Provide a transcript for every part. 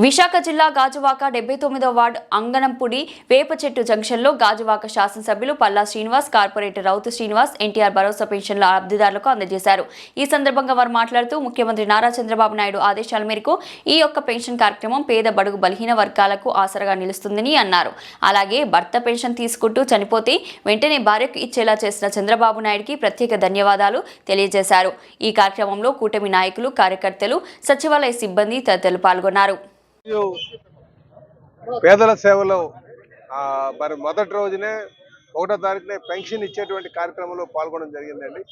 విశాఖ జిల్లా గాజువాక డెబ్బై తొమ్మిదో వార్డు అంగనంపుడి వేప చెట్టు జంక్షన్లో గాజువాక శాసనసభ్యులు పల్లా శ్రీనివాస్ కార్పొరేటర్ రౌతు శ్రీనివాస్ ఎన్టీఆర్ భరోసా పెన్షన్ల లబ్ధిదారులకు అందజేశారు. ఈ సందర్భంగా వారు మాట్లాడుతూ ముఖ్యమంత్రి నారా చంద్రబాబు నాయుడు ఆదేశాల మేరకు ఈ యొక్క పెన్షన్ కార్యక్రమం పేద బడుగు బలహీన వర్గాలకు ఆసరగా నిలుస్తుందని అన్నారు. అలాగే భర్త పెన్షన్ తీసుకుంటూ చనిపోతే వెంటనే భార్యకు ఇచ్చేలా చేసిన చంద్రబాబు నాయుడికి ప్రత్యేక ధన్యవాదాలు తెలియజేశారు. ఈ కార్యక్రమంలో కూటమి నాయకులు కార్యకర్తలు సచివాలయ సిబ్బంది తదితరులు పాల్గొన్నారు. పేదల సేవలో మరి మొదటి రోజునే ఒకటో తారీఖునే పెన్షన్ ఇచ్చేటువంటి కార్యక్రమంలో పాల్గొనడం జరిగిందండి.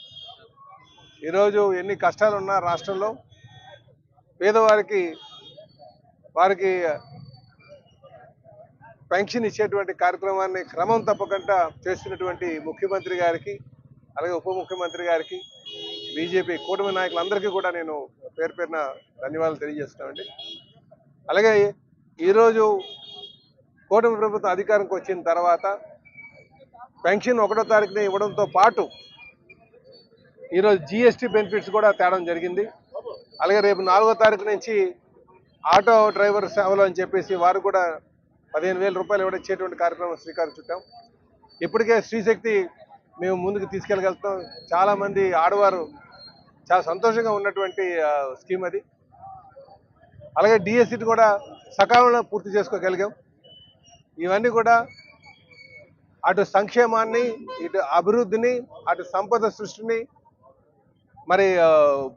ఈరోజు ఎన్ని కష్టాలు ఉన్నా రాష్ట్రంలో పేదవారికి వారికి పెన్షన్ ఇచ్చేటువంటి కార్యక్రమాన్ని క్రమం తప్పకుండా చేస్తున్నటువంటి ముఖ్యమంత్రి గారికి అలాగే ఉప ముఖ్యమంత్రి గారికి బీజేపీ కూటమి నాయకులందరికీ కూడా నేను పేరు పేరున ధన్యవాదాలు తెలియజేస్తున్నామండి అలాగే ఈరోజు కూటమి ప్రభుత్వం అధికారంకి వచ్చిన తర్వాత పెన్షన్ ఒకటో తారీఖున ఇవ్వడంతో పాటు ఈరోజు జిఎస్టీ బెనిఫిట్స్ కూడా తేవడం జరిగింది. అలాగే రేపు నాలుగో తారీఖు నుంచి ఆటో డ్రైవర్ సేవలు అని చెప్పేసి వారు కూడా పదిహేను వేల రూపాయలు ఇవ్వడం కార్యక్రమం శ్రీకారం చుట్టాం. ఇప్పటికే స్త్రీశక్తి మేము ముందుకు తీసుకెళ్ళగలుగుతాం. చాలామంది ఆడవారు చాలా సంతోషంగా ఉన్నటువంటి స్కీమ్ అది. అలాగే డిఎస్సిని కూడా సకాలంలో పూర్తి చేసుకోగలిగాం. ఇవన్నీ కూడా అటు సంక్షేమాన్ని ఇటు అభివృద్ధిని అటు సంపద సృష్టిని మరి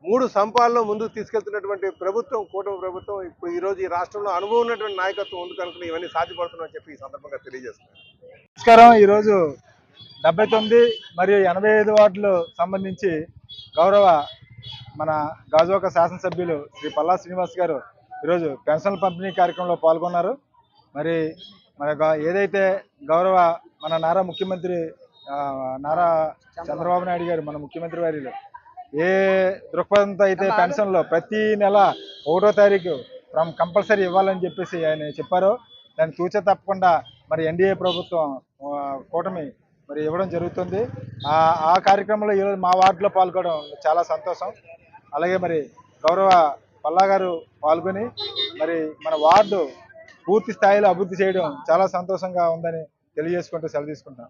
మూడు సంపాలను ముందుకు తీసుకెళ్తున్నటువంటి ప్రభుత్వం కూటమి ప్రభుత్వం ఇప్పుడు ఈరోజు ఈ రాష్ట్రంలో అనుభవం ఉన్నటువంటి నాయకత్వం ఉంది కనుక ఇవన్నీ సాధ్యపడుతున్నాయని చెప్పి ఈ సందర్భంగా తెలియజేస్తున్నాను. నమస్కారం. ఈరోజు డెబ్బై తొమ్మిది మరియు ఎనభై ఐదు వార్డులు సంబంధించి గౌరవ మన గాజువాక శాసనసభ్యులు శ్రీ పల్లా శ్రీనివాస్ గారు ఈరోజు పెన్షన్ పంపిణీ కార్యక్రమంలో పాల్గొన్నారు. మరి మన గ- ఏదైతే గౌరవ మన నారా ముఖ్యమంత్రి నారా చంద్రబాబు నాయుడు గారు మన ముఖ్యమంత్రి వారిలో ఏ దృక్పథంతో అయితే పెన్షన్లో ప్రతి నెల ఒకటో తారీఖు ఫ్రమ్ కంపల్సరీ ఇవ్వాలని చెప్పేసి ఆయన చెప్పారో దాన్ని తూచే తప్పకుండా మరి ఎన్డీఏ ప్రభుత్వం కూటమి మరి ఇవ్వడం జరుగుతుంది. ఆ ఆ కార్యక్రమంలో ఈరోజు మా వార్డులో పాల్గొనడం చాలా సంతోషం. అలాగే మరి గౌరవ పల్లా గారు పాల్గొని మరి మన వార్డు పూర్తి స్థాయిలో అభివృద్ధి చేయడం చాలా సంతోషంగా ఉందని తెలియజేసుకుంటూ సెలవు తీసుకుంటాం